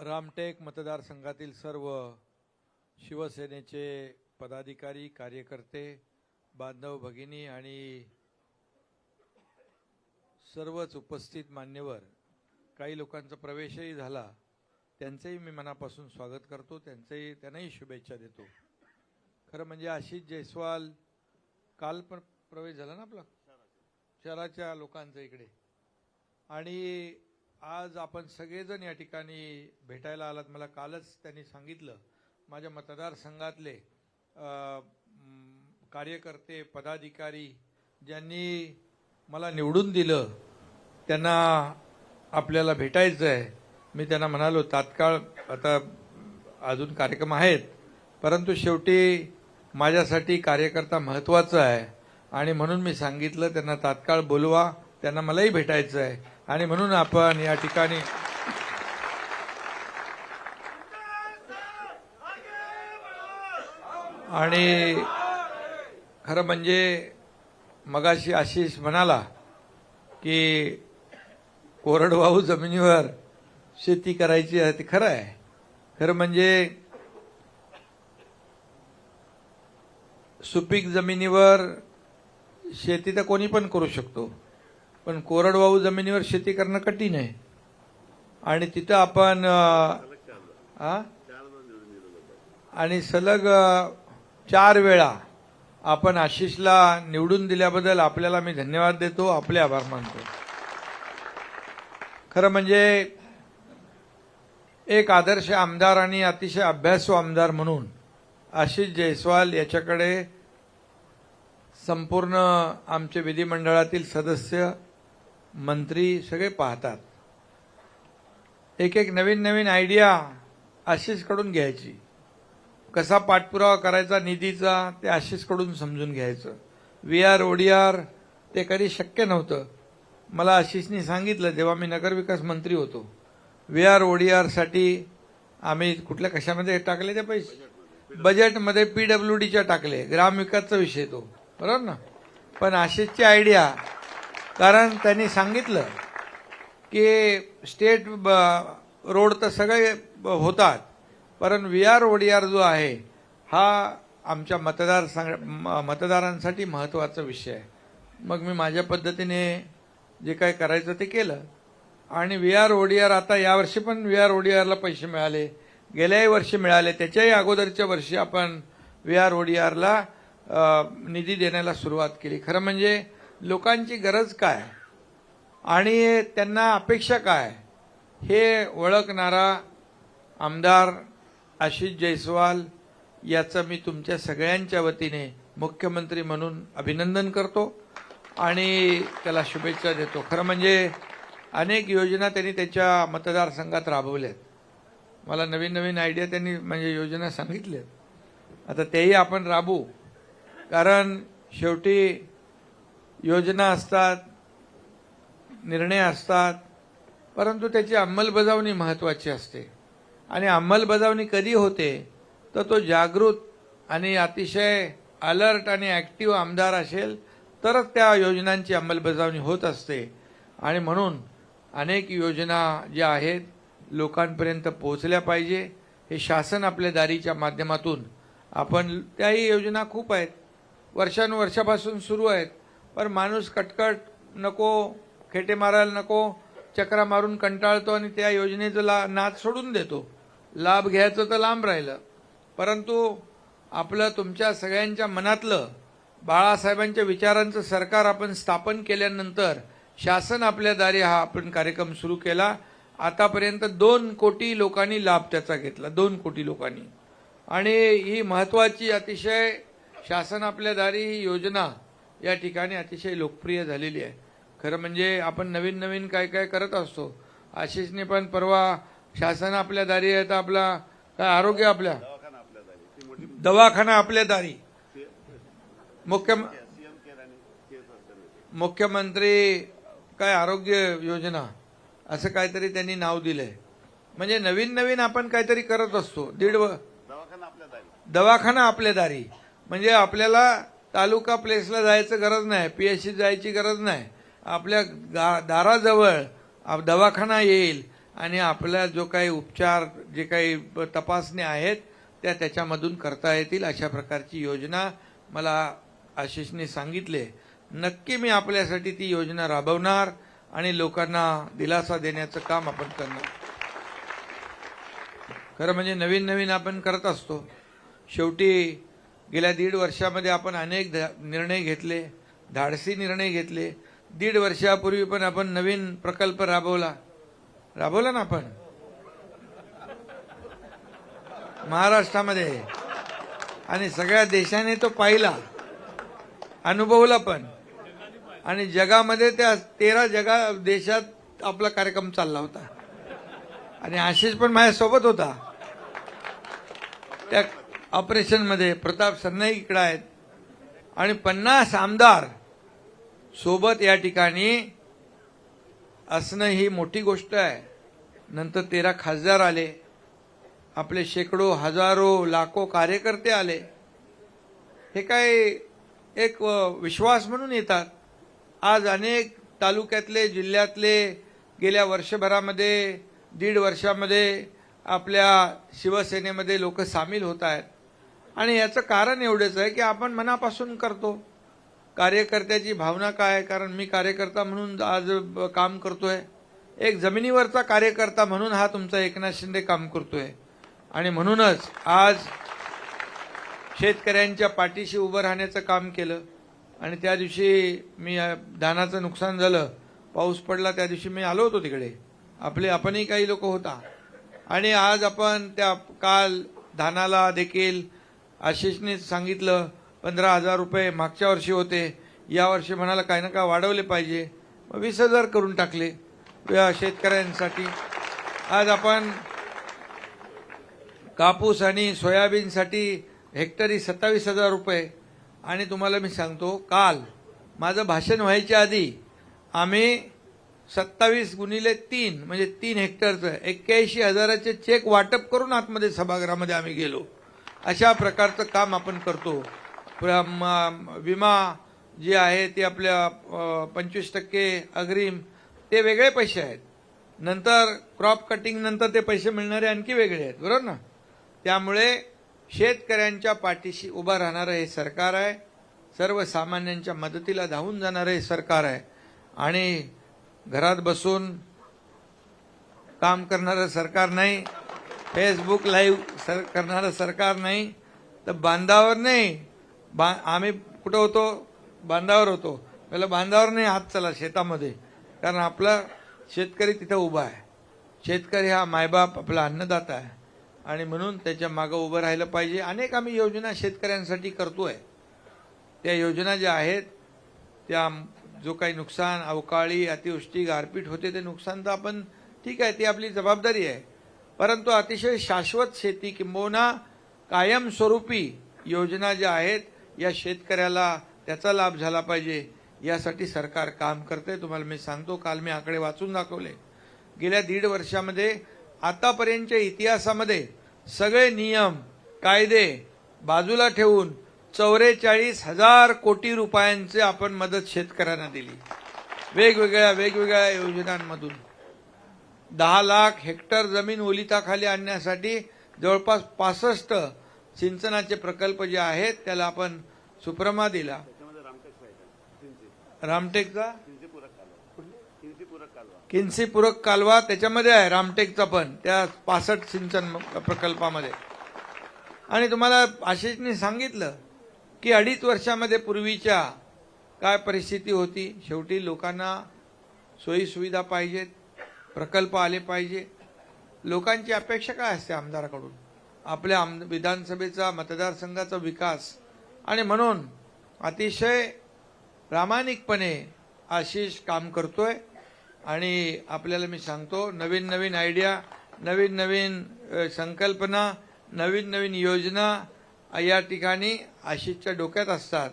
रामटेक मतदारसंघातील सर्व शिवसेनेचे पदाधिकारी कार्यकर्ते बांधव भगिनी आणि सर्वच उपस्थित मान्यवर काही लोकांचा प्रवेशही झाला त्यांचंही मी मनापासून स्वागत करतो त्यांचंही त्यांनाही शुभेच्छा देतो. खरं म्हणजे आशिष जयस्वाल काल पण प्रवेश झाला ना आपला? शहराच्या लोकांचा इकडे. आणि आज आपण सगळेजण या ठिकाणी भेटायला आलात. मला कालच त्यांनी सांगितलं. माझ्या मतदारसंघातले कार्यकर्ते पदाधिकारी ज्यांनी मला निवडून दिलं त्यांना आपल्याला भेटायचं आहे मी त्यांना म्हणालो तात्काळ आता अजून कार्यक्रम आहेत परंतु शेवटी माझ्यासाठी कार्यकर्ता महत्त्वाचा आहे. आणि म्हणून मी सांगितलं त्यांना तात्काळ बोलवा त्यांना मलाही भेटायचं आहे आणि म्हणून आपण या ठिकाणी आणि खरं म्हणजे मगाशी आशिष म्हणाला की कोरडवाहू जमिनीवर शेती करायची आहे ते खरं आहे. खरं म्हणजे सुपीक जमिनीवर शेती तर कोणी पण करू शकतो. पण कोरडवाहू जमिनीवर शेती करणं कठीण आहे. आणि तिथं आपण आणि सलग चार वेळा आपण आशिषला निवडून दिल्याबद्दल आपल्याला मी धन्यवाद देतो. आपले आभार मानतो. खरं म्हणजे एक आदर्श आमदार आणि अतिशय अभ्यासू आमदार म्हणून आशिष जयस्वाल याच्याकडे संपूर्ण आमचे विधिमंडळातील सदस्य मंत्री सगळे पाहतात. एक एक नवीन नवीन आयडिया आशिषकडून घ्यायची. कसा पाठपुरावा करायचा निधीचा ते आशिषकडून समजून घ्यायचं. व्ही आर ओडीआर ते कधी शक्य नव्हतं. मला आशिषनी सांगितलं जेव्हा मी नगरविकास मंत्री होतो. व्ही आर ओडीआरसाठी आम्ही कुठल्या कशामध्ये टाकले ते पैसे? बजेटमध्ये पी डब्ल्यू डीच्या टाकले. ग्रामविकासचा विषय तो. बरोबर ना? पण आशिषची आयडिया कारण त्यांनी सांगितलं की स्टेट ब- रोड तर सगळे ब- होतात पण वी आर ओडीआर जो आहे हा आमच्या मतदार मतदारांसाठी महत्त्वाचा विषय आहे. मग मी माझ्या पद्धतीने जे काय करायचं ते केलं. आणि वी आर ओडीआर आता यावर्षी पण वी आर ओडीआरला पैसे मिळाले गेल्याही वर्षी मिळाले त्याच्याही अगोदरच्या वर्षी आपण वी आर ओडीआरला निधी देण्याला सुरुवात केली. खरं म्हणजे लोकांची गरज काय? आणि त्यांना अपेक्षा काय? हे ओळखणारा आमदार आशिष जयस्वाल याचं मी तुमच्या सगळ्यांच्या वतीने मुख्यमंत्री म्हणून अभिनंदन करतो आणि त्याला शुभेच्छा देतो. खरं म्हणजे अनेक योजना त्यांनी त्याच्या मतदारसंघात राबवल्यात. मला नवीन नवीन आयडिया त्यांनी म्हणजे योजना सांगितल्यात. आता तेही आपण राबू कारण शेवटी योजना असतात निर्णय असतात परंतु त्याची अंमलबजावणी महत्त्वाची असते. आणि अंमलबजावणी कधी होते? तर तो जागृत आणि अतिशय अलर्ट आणि ॲक्टिव्ह आमदार असेल तरच त्या योजनांची अंमलबजावणी होत असते. आणि म्हणून अनेक योजना ज्या आहेत लोकांपर्यंत पोहोचल्या पाहिजे. हे शासन आपल्या दारीच्या माध्यमातून आपण त्याही योजना खूप आहेत. वर्षानुवर्षापासून सुरू आहेत. पण माणूस कटकट नको खेटे मारायला नको चक्रा मारून कंटाळतो आणि त्या योजनेचं ला नाद सोडून देतो. लाभ घ्यायचं तर लांब राहिलं. परंतु आपलं तुमच्या सगळ्यांच्या मनातलं बाळासाहेबांच्या विचारांचं सरकार आपण स्थापन केल्यानंतर शासन आपल्या दारी हा आपण कार्यक्रम सुरू केला. आतापर्यंत दोन कोटी लोकांनी लाभ त्याचा घेतला दोन कोटी लोकांनी. आणि ही महत्वाची अतिशय शासन आपल्या दारी ही योजना या ठिकाणी अतिशय लोकप्रिय झालेली आहे. खरं म्हणजे आपण नवीन नवीन काय काय करत असतो आशिषने पण परवा शासन आपल्या दारी आहे तर आपला काय आरोग्य आपल्या? दवाखाना आपल्या दारी. मुख्य मुख्यमंत्री काय आरोग्य योजना असं काहीतरी त्यांनी नाव दिलंय. म्हणजे नवीन नवीन आपण काहीतरी करत असतो. दीड व दवाखाना आपल्या दारी. म्हणजे आपल्याला तालुका प्लेसला जायचं गरज नाही. पी एच सी जायची गरज नाही. आपल्या गा- दाराजवळ आप- दवाखाना येईल आणि आपला जो काही उपचार जे काही तपासणी तपासण्या आहेत त्या त्याच्यामधून करता येतील अशा प्रकारची योजना मला आशिषने सांगितले. नक्की मी आपल्यासाठी ती योजना राबवणार आणि लोकांना दिलासा देण्याचं काम आपण करणार. खरं म्हणजे नवीन नवीन आपण करत असतो. शेवटी गेल्या दीड वर्षामध्ये आपण अनेक ध- निर्णय घेतले धाडसी निर्णय घेतले. दीड वर्षापूर्वी पण आपण नवीन प्रकल्प राबवला. राबवला ना आपण? महाराष्ट्रामध्ये. आणि सगळ्या देशाने तो पाहिला. अनुभवला पण. आणि जगामध्ये त्या तेरा जगा देशात आपला कार्यक्रम चालला होता. आणि आशिष पण माझ्यासोबत होता. त्या ऑपरेशनमध्ये प्रताप सरनाईक इकडं आहेत. आणि पन्नास आमदार सोबत या ठिकाणी असणं ही मोठी गोष्ट आहे. नंतर तेरा खासदार आले. आपले शेकडो हजारो लाखो कार्यकर्ते आले. हे काय एक विश्वास म्हणून येतात. आज अनेक तालुक्यातले जिल्ह्यातले गेल्या वर्षभरामध्ये दीड वर्षामध्ये आपल्या शिवसेनेमध्ये लोक सामील होत आहेत. आणि याचं कारण एवढंच आहे की आपण मनापासून करतो. कार्यकर्त्याची भावना काय आहे? कारण मी कार्यकर्ता म्हणून आज काम करतोय. एक जमिनीवरचा कार्यकर्ता म्हणून हा तुमचा एकनाथ शिंदे काम करतोय. आणि म्हणूनच आज शेतकऱ्यांच्या पाठीशी उभं राहण्याचं काम केलं. आणि त्या दिवशी मी धानाचं नुकसान झालं. पाऊस पडला त्या दिवशी मी आलो होतो तिकडे. आपले आपणही काही लोक होता. आणि आज आपण त्या काल धानाला देखील आशिषने सांगितलं पंधरा हजार रुपये मागच्या वर्षी होते. यावर्षी म्हणाला काही ना काय वाढवले पाहिजे. मग वीस हजार करून टाकले. या शेतकऱ्यांसाठी. आज आपण कापूस आणि सोयाबीनसाठी हेक्टरी सत्तावीस हजार रुपये. आणि तुम्हाला मी सांगतो काल माझं भाषण व्हायच्या आधी आम्ही सत्तावीस गुणिले तीन म्हणजे तीन हेक्टरचं एक्क्याऐंशी हजाराचे चेक वाटप करून आतमध्ये सभागृहामध्ये आम्ही गेलो. अशा प्रकारचं काम आपण करतो. म- विमा जे आहे ते आपल्या पंचवीस टक्के अग्रिम ते वेगळे पैसे आहेत. नंतर क्रॉप कटिंग नंतर ते पैसे मिळणारे आणखी वेगळे आहेत बरोबर ना? त्यामुळे शेतकऱ्यांच्या पाठीशी उभं राहणारं हे सरकार आहे. सर्वसामान्यांच्या मदतीला धावून जाणारं हे सरकार आहे. आणि घरात बसून काम करणारं सरकार नाही. फेसबुक लाईव्ह सर करणारं सरकार नाही तर बांधावर नाही. बा आम्ही कुठं होतो? बांधावर होतो. पहिलं बांधावर नाही हात चला शेतामध्ये. कारण आपला शेतकरी तिथं उभा आहे. शेतकरी हा मायबाप आपला अन्नदाता आहे. आणि म्हणून त्याच्या मागं उभं राहिलं पाहिजे. अनेक आम्ही योजना शेतकऱ्यांसाठी करतो आहे त्या योजना ज्या आहेत त्या जो काही नुकसान अवकाळी अतिवृष्टी गारपीट होते ते नुकसान तर आपण ठीक आहे ती आपली जबाबदारी आहे. परंतु अतिशय शाश्वत शेती किंबहुना कायमस्वरूपी योजना ज्या आहेत या शेतकऱ्याला त्याचा लाभ झाला पाहिजे यासाठी सरकार काम करते तुम्हाला मी सांगतो काल मी आकडे वाचून दाखवले. गेल्या दीड वर्षामध्ये आतापर्यंतच्या इतिहासामध्ये सगळे नियम कायदे बाजूला ठेवून चौवेचाळीस हजार कोटी रुपयांचे आपण मदत शेतकऱ्यांना दिली. वेगवेगळ्या वेगवेगळ्या योजनांमधून. दहा लाख हेक्टर जमीन ओलिताखाली आणण्यासाठी जवळपास पासष्ट सिंचनाचे प्रकल्प जे आहेत त्याला आपण सुप्रमा दिला. रामटेकचा किन्सी पूरक कालवा. त्याच्यामध्ये आहे रामटेकचा पण त्या पासष्ट सिंचन प्रकल्पामध्ये. आणि तुम्हाला आशिषने सांगितलं की अडीच वर्षामध्ये पूर्वीच्या काय परिस्थिती होती? शेवटी लोकांना सोयी सुविधा पाहिजेत. प्रकल्प आले पाहिजे. लोकांची अपेक्षा काय असते आमदाराकडून? आपल्या आम विधानसभेचा मतदारसंघाचा विकास. आणि म्हणून अतिशय प्रामाणिकपणे आशिष काम करतोय. आणि आपल्याला मी सांगतो नवीन नवीन आयडिया नवीन नवीन संकल्पना नवीन नवीन योजना या ठिकाणी आशिषच्या डोक्यात असतात.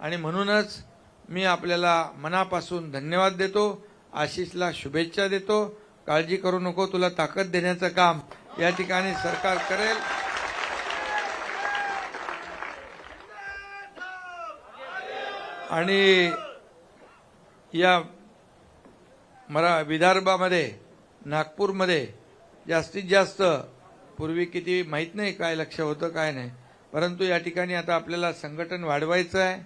आणि म्हणूनच मी आपल्याला मनापासून धन्यवाद देतो. आशिषला शुभेच्छा देतो. काळजी करू नको तुला ताकद देण्याचं काम या ठिकाणी सरकार करेल. आणि या मरा विदर्भामध्ये नागपूरमध्ये जास्तीत जास्त पूर्वी किती माहीत नाही काय लक्ष होतं काय नाही. परंतु या ठिकाणी आता आपल्याला संघटन वाढवायचं आहे.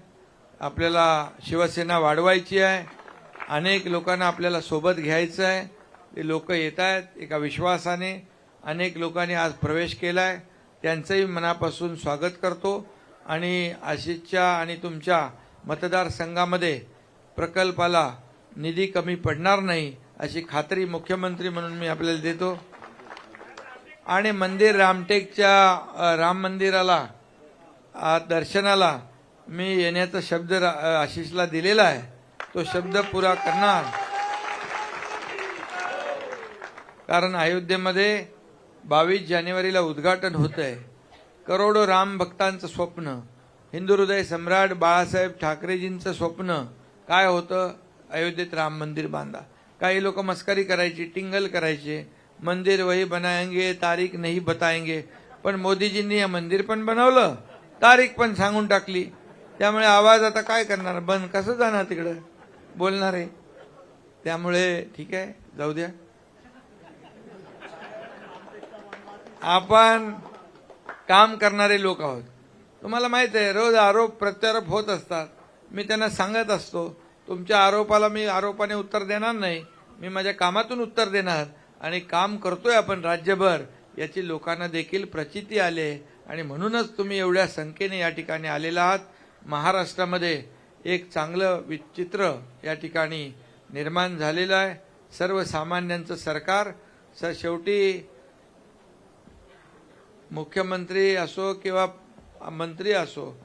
आपल्याला शिवसेना वाढवायची आहे. अनेक लोकांना आपल्याला सोबत घ्यायचं आहे ते लोक येत आहेत एका विश्वासाने. अनेक लोकांनी आज प्रवेश केला आहे त्यांचंही मनापासून स्वागत करतो. आणि आशिषच्या आणि तुमच्या मतदारसंघामध्ये प्रकल्पाला निधी कमी पडणार नाही अशी खात्री मुख्यमंत्री म्हणून मी आपल्याला देतो. आणि मंदिर रामटेकच्या राम मंदिराला दर्शनाला मी येण्याचा शब्द रा- आशिषला दिलेला आहे. तो शब्द पुरा करणार. कारण अयोध्येमध्ये बावीस जानेवारीला उद्घाटन होत आहे करोडो राम भक्तांचं स्वप्न. हिंदू हृदय सम्राट बाळासाहेब ठाकरेजींचं स्वप्न. काय होतं? अयोध्येत राम मंदिर बांधा. काही लोक मस्करी करायची टिंगल करायचे. मंदिर वही बनाएंगे तारीख नाही बताएंगे. पण मोदीजींनी हे मंदिर पण बनवलं. तारीख पण सांगून टाकली. त्यामुळे आवाज आता काय करणार? बंद. कसं जाणार तिकडं? बोलणार आहे. त्यामुळे ठीक आहे जाऊ द्या. आपण काम करणारे लोक आहोत. तुम्हाला माहीत आहे रोज आरोप प्रत्यारोप होत असतात. मी त्यांना सांगत असतो तुमच्या आरोपाला मी आरोपाने उत्तर देणार नाही. मी माझ्या कामातून उत्तर देणार. आणि काम करतोय आपण राज्यभर. याची लोकांना देखील प्रचिती आले आणि म्हणूनच तुम्ही एवढ्या संख्येने या ठिकाणी आलेला आहात. महाराष्ट्रामध्ये एक चांगलं विचित्र या ठिकाणी निर्माण झालेलं आहे. सर्वसामान्यांचं सरकार स शेवटी मुख्यमंत्री असो किंवा मंत्री असो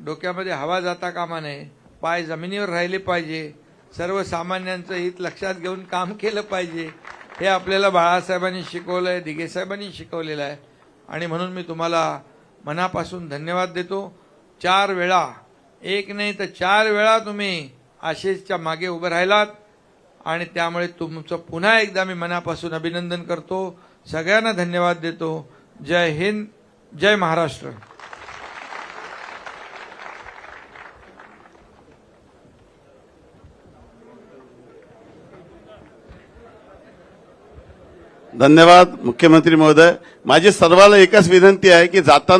डोक्यामध्ये हवा जाता कामा नये. पाय जमिनीवर राहिले पाहिजे. सर्वसामान्यांचं हित लक्षात घेऊन काम केलं पाहिजे. हे आपल्याला बाळासाहेबांनी शिकवलं आहे दिघेसाहेबांनी शिकवलेलं आहे. आणि म्हणून मी तुम्हाला मनापासून धन्यवाद देतो. चार वेळा एक नाही तर चार वेळा तुम्ही आशिषच्या मागे उभं राहिलात आणि त्यामुळे तुमचं पुन्हा एकदा मी मनापासून अभिनंदन करतो. सगळ्यांना धन्यवाद देतो. जय हिंद जय महाराष्ट्र. धन्यवाद मुख्यमंत्री महोदय. माझी सर्वाला एकच विनंती आहे की जाताना